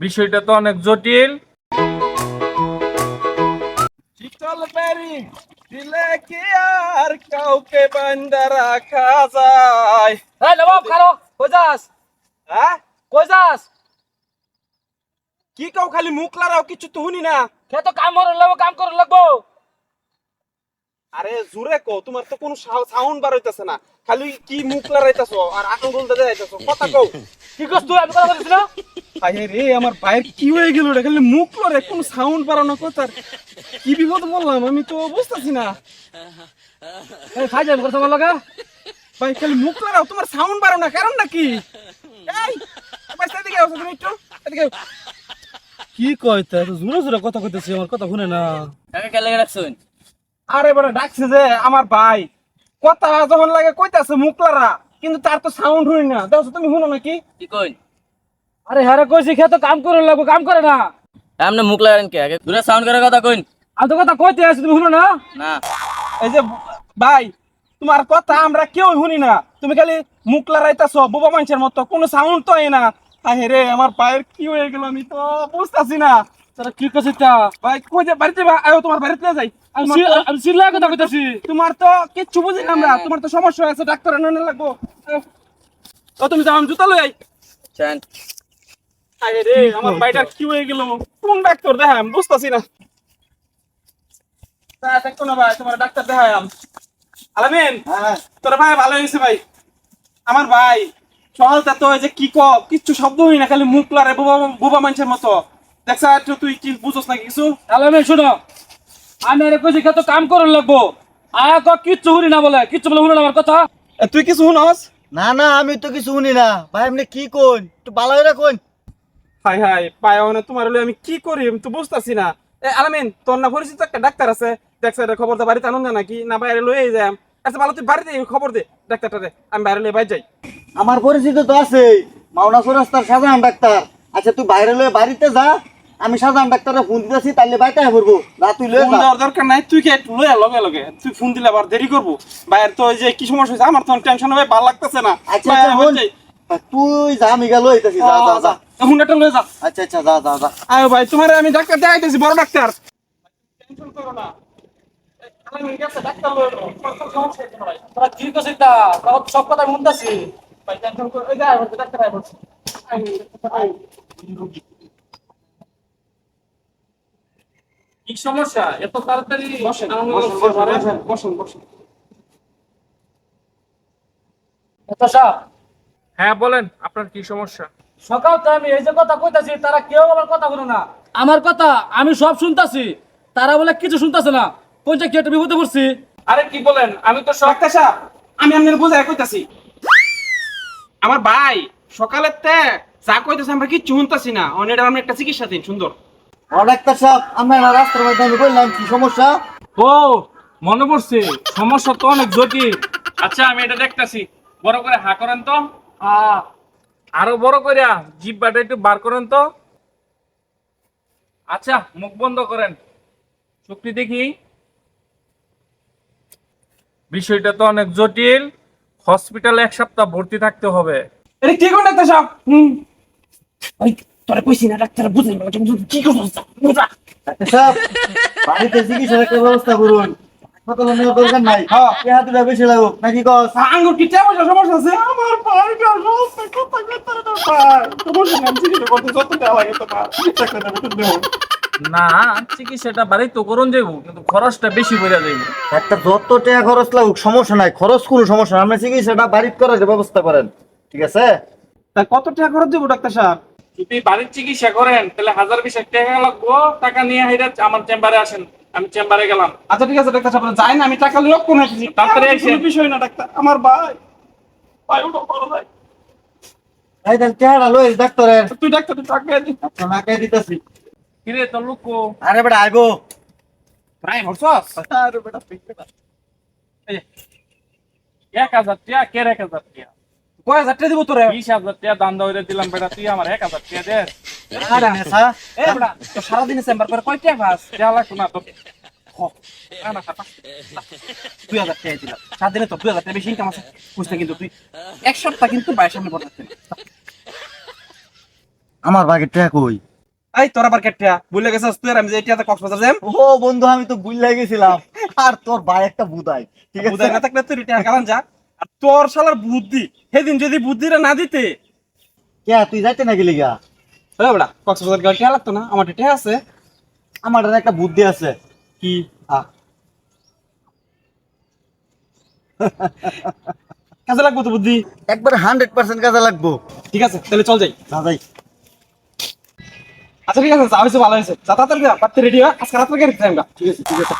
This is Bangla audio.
বিষয়টা তো অনেক জটিল। শীতল বেরি দিলে কি আর কাউকে বান্দা রাখা যায়? এই নবাব খালো কই হ্যাঁ? কি কাউ খালি মুখ লারাও কিছু তো শুনি না। খে তো কাম করে লাগবো কাম করে লাগবো? আরে জুরে কো তোমার তো কোনো সাউন্ড বার হইতাছে না। খালি কি মুখ লারাইতাছো আর আঙ্গুল দাদা যাইতাছো কথা কও। কি করছ তুই? আমি কথা বলছিস না? আরে রে আমার কি হয়ে গেল রে? খালি মুখ লরে কোনো সাউন্ড বাড়ানো কথা কি বিপদ বললাম আমি তো বুঝতাছি না। এই খাই যাবি কথা বল লাগা। ভাই খালি মুখ লাগাও তোমার সাউন্ড বাড়াও না কারণ নাকি এই ভাই এদিকে আসো তুমি একটু এদিকে কি কয় তা? জোরে জোরে কথা কইতেছি আমার কথা শুনে না। কাকে কে লাগে রাখছুন? আরে বড় ডাকছে যে আমার ভাই। কথা যখন লাগে কইতাছে মুখ লারা কিন্তু তার তো সাউন্ড হই না। দেখো তুমি শুনো নাকি? কি কই? আরে হ্যাঁ কইছি খে তো কাম করে লাগবো কাম করে না। আপনি মুখ লাগান কে? আগে দূরে সাউন্ড করে কথা কইন। আমি তো কথা কইতে আছি তুমি শুনো না? না। এই যে ভাই তোমার কথা আমরা কেউ শুনি না। তুমি খালি মুখ লড়াইতাছো বোবা মানুষের মতো। কোনো সাউন্ড তো হয় না। আরে রে আমার পায়ের কি হয়ে গেল আমি তো বুঝতাছি না। তোরা কি করছিস তা? ভাই কই যে বাড়িতে আয়ো তোমার বাড়িতে যাই? আমি সিল্লা কথা কইতাছি। তোমার তো কিচ্ছু বুঝি না আমরা। তোমার তো সমস্যা আছে ডাক্তার এনে লাগবো। ও তুমি যাও আমি জুতা লই আই। চান আরে রে আমার কি হয়ে গেল? কোন ডাক্তার দেখা আমি বুঝতাছি না। তা দেখো না ভাই তোমার ডাক্তার দেখাই আম। আলামিন তোর ভাই ভালো হয়েছে ভাই। আমার ভাই চলতা তো এই যে কি ক কিচ্ছু শব্দ হই না খালি মুখ লারে বোবা বোবা মানুষের মতো। দেখছ একটু তুই কি না কিছু? তাহলে আমি শুনো। আমি আরে কইছি খে তো কাম করে লাগবো। আয়া ক কিচ্ছু শুনি না বলে কিচ্ছু বলে শুনো না আমার কথা। তুই কিছু শুনস না না আমি তো কিছু শুনি না। ভাই আপনি কি কোন একটু ভালো করে কোন হাই হাই পায় না তোমার হলে আমি কি করি তো বুঝতাছি না। এ আলামিন তোর না পরিচিত একটা ডাক্তার আছে। দেখছ এটা খবর দে বাড়িতে আনন্দ নাকি? না বাইরে লয়ে যাই আচ্ছা ভালো তুই বাড়িতে খবর দে ডাক্তারটারে আমি বাইরে লয়ে বাইরে যাই। আমার পরিচিত তো আছে মাওনা রাস্তার সাধারণ ডাক্তার আচ্ছা তুই বাইরে লয়ে বাড়িতে যা। আমি সাধারণ ডাক্তারে ফোন দিতেছি তাইলে বাইতে পড়ব না তুই লয়ে ফোন দেওয়ার দরকার নাই তুই কে লয়ে লগে লগে। তুই ফোন দিলে আবার দেরি করব। বাইরে তো যে কি সমস্যা হয়েছে আমার তো টেনশন হবে ভালো লাগতেছে না। আচ্ছা আচ্ছা যাই। তুই যা আমি গেল হইতেছি যা যা যা। হুন্ডাটা লয়ে যা। আচ্ছা আচ্ছা যা যা যা। আয় ভাই তোমার আমি ডাক্তার দেখাইতেছি বড় ডাক্তার। টেনশন করো না। আলামিন গেছে, ডাক্তার লয়ে। সমস্যা হচ্ছে ভাই। তোরা কি করছিস তা সব সব কথা শুনতাছি। ভাই টেনশন করো। এই যে ডাক্তার আয় বলছে। আয়, আয়। কি সমস্যা? এত তাড়াতাড়ি বসেন বসেন, হ্যাঁ বলেন আপনার কি সমস্যা? সকাল তো আমি এই যে কথা কইতাছি তারা কেউ আমার কথা শুনে না। আমার কথা আমি সব শুনতাছি তারা বলে কিছু শুনতাছে না। কোনটা কি একটা বিপদে পড়ছি? আরে কি বলেন আমি তো সব আমি আপনার বোঝায় কইতাছি। আমার ভাই সকালের তে যা কইতেছে আমরা কিচ্ছু শুনতাছি না। অনেক আপনি একটা চিকিৎসা দিন সুন্দর। ডাক্তার সাহেব আমরা রাস্তার মধ্যে আমি বললাম কি সমস্যা? ও মনে পড়ছে সমস্যা তো অনেক জটিল। আচ্ছা আমি এটা দেখতাছি। বড় করে হা করেন তো। আহ, আরও বড় করে জিব্বাটা একটু বার করেন তো। আচ্ছা মুখ বন্ধ করেন। চুক্তি দেখি। বিষয়টা তো অনেক জটিল। হসপিটালে এক সপ্তাহ ভর্তি থাকতে হবে। এটা কি কোন ডাক্তার সাহেব? তোরে কইছি না ডাক্তার বুঝাই না কি করছিস বুঝা। সাহেব বাড়িতে চিকিৎসার একটা ব্যবস্থা করুন। হাসপাতালে নেওয়ার দরকার নাই। হ্যাঁ। এ হাতুটা বেশি লাগুক নাকি কস? আঙ্গুর কি টেমো সমস্যা আছে? আমার পায়ের সমস্যা কথা কথা না সমস্যা নাম চিকিৎসা করতে যত টাকা লাগে তো পার ডাক্তার দেবো দেবো। না চিকিৎসাটা বাড়ি তো করুন যাইব কিন্তু খরচটা বেশি যাইব। একটা যত টাকা খরচ লাগুক সমস্যা নাই। খরচ কোনো সমস্যা নাই। আপনি চিকিৎসাটা বাড়িতে করার ব্যবস্থা করেন। ঠিক আছে? তা কত টাকা খরচ দেবো ডাক্তার সাহেব? যদি বাড়ির চিকিৎসা করেন তাহলে হাজার বিশেক টাকা লাগবো টাকা নিয়ে হেরে আমার চেম্বারে আসেন আমি চেম্বারে গেলাম। আচ্ছা ঠিক আছে ডাক্তার সাহেব যাই না আমি টাকা লোক কোন হাসি তাড়াতাড়ি আইসেন। বিষয় না ডাক্তার আমার ভাই। ভাই ওটা বড় ভাই। এই ডাক্তারের। তুই ডাক্তার তুই টাকা দি নাকাই দিতেছি। কিরে তোর লোক কো? আরে বেটা আইবো। প্রায় ভরছস আরে বেটা পেটটা এই, এক হাজার টাকা কে এক হাজার টাকা? কয় হাজার টাকা দিব তোরে? বিশ হাজার টাকা দাম দৌড়ে দিলাম বেটা তুই আমার এক হাজার টাকা দে। আরে নেশা। এ বেটা তো সারাদিনে চেম্বার করে কয় টাকা পাস? দেওয়া লাগতো না তোর না না পাস। দুই হাজার টাকা দিলাম। সারাদিনে তো দুই হাজার টাকা বেশি ইনকাম আছে। বুঝতে কিন্তু তুই এক সপ্তাহ কিন্তু বাইরের সামনে বড় আমার টাকা কই? এই তোর আবার কেটে ভুলে গেছিস তুই আর আমি যে এটা কক্সবাজার যাম ও বন্ধু আমি তো ভুল গেছিলাম। আর তোর ভাই একটা বুদাই ঠিক আছে? বুঝাই না থাকলে তুই রিটায়ার কারণ যা। তোর শালার বুদ্ধি। সেদিন যদি বুদ্ধিটা না দিতে। কে তুই যাইতে না গেলি গা হ্যাঁ বড়া কক্সবাজার গেলে টিয়া লাগতো না? আমার টিয়া আছে। আমার একটা বুদ্ধি আছে। কি? আ, কাজে লাগবো তো বুদ্ধি? একবারে হান্ড্রেড পার্সেন্ট কাজে লাগবো। ঠিক আছে তাহলে চল যাই। না যাই। আচ্ছা ঠিক আছে যা হয়েছে ভালো হয়েছে। যা তাড়াতাড়ি যা রেডি হয় আজকে রাত্রে ঠিক আছে ঠিক আছে।